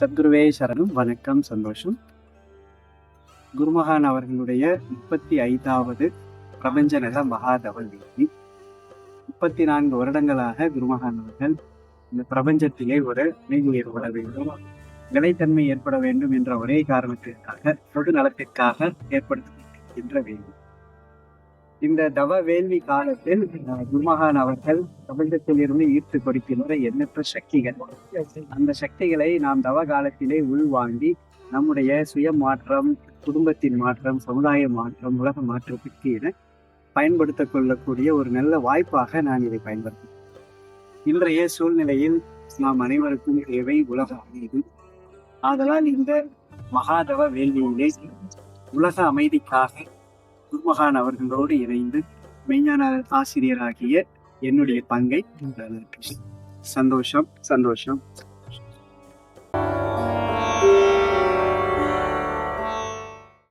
சத்குருவே சரணம். வணக்கம். சந்தோஷம். குருமகான் அவர்களுடைய முப்பத்தி ஐந்தாவது பிரபஞ்சநல மகாதவ வீதி. முப்பத்தி நான்கு வருடங்களாக குருமகான் அவர்கள் இந்த பிரபஞ்சத்திலே ஒரு அமைதி ஏற்பட வேண்டும் நிலைத்தன்மை ஏற்பட வேண்டும் என்ற ஒரே காரணத்திற்காக பொது நலத்திற்காக ஏற்படுத்தப்பட்டிருக்கின்ற வேண்டும் இந்த தவ வேள்வி காலத்தில் குருமகான் அவர்கள் தமிழகத்தில் இருந்து ஈர்த்து கொடுக்கின்ற எண்ணற்ற சக்திகள். அந்த சக்திகளை நாம் தவ காலத்திலே உள்வாங்கி நம்முடைய சுய மாற்றம் குடும்பத்தின் மாற்றம் சமுதாய மாற்றம் உலக மாற்றத்திற்கு என பயன்படுத்திக் கொள்ளக்கூடிய ஒரு நல்ல வாய்ப்பாக நான் இதை பயன்படுத்தேன் இன்றைய சூழ்நிலையில் நாம் அனைவருக்கும் தேவை உலக அமைதி. ஆதலால் இந்த மகாதவ வேள்வியிலே உலக அமைதிக்காக குருமகான் அவர்களோடு இணைந்து மெய்ஞான ஆசிரியராகிய என்னுடைய பங்கை சந்தோஷம் சந்தோஷம்.